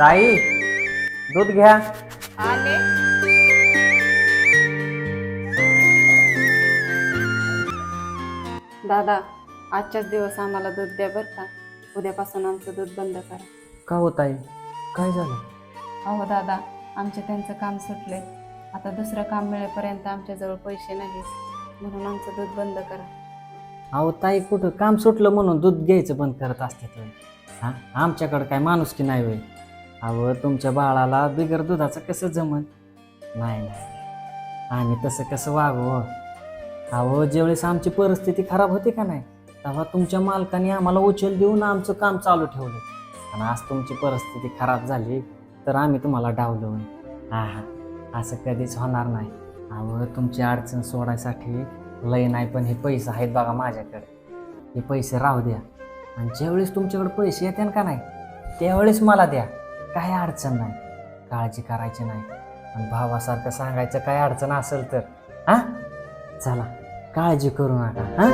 ताई दूध घ्या. आले. दादा आजच्याच दिवस आम्हाला दूध द्या बरं का. उद्यापासून आमचं दूध बंद करा. का हो ताई? काय झालं? अहो दादा आमचे त्यांचं काम सुटले आता दुसरं काम मिळेपर्यंत आमच्याजवळ पैसे नाहीत. म्हणून आमचं दूध बंद करा. अहो ताई कुठं? काम सुटलं म्हणून दूध घ्यायचं बंद करत असते तुम्ही. हां? आमच्याकडं काय माणूस की नाही होय. अहो तुमच्या बाळाला बिगर दुधाचं कसं जमन? नाही नाही. आम्ही तसं कसं वागव हो? अहो ज्यावेळेस आमची परिस्थिती खराब होती का नाही तेव्हा तुमच्या मालकाने आम्हाला उचल देऊन आमचं काम चालू ठेवलं. आणि आज तुमची परिस्थिती खराब झाली तर आम्ही तुम्हाला डावलो. हा हा असं कधीच होणार नाही. अहो तुमची अडचण सोडायसाठी लय नाही पण हे पैसे आहेत बघा माझ्याकडे. हे पैसे राहू द्या. आणि ज्यावेळेस तुमच्याकडे पैसे येते का नाही त्यावेळेस मला द्या. काही अडचण नाही. काळजी करायची नाही. आणि भावासारखं सांगायचं काय अडचण असेल तर हां? चला काळजी करू नका हां?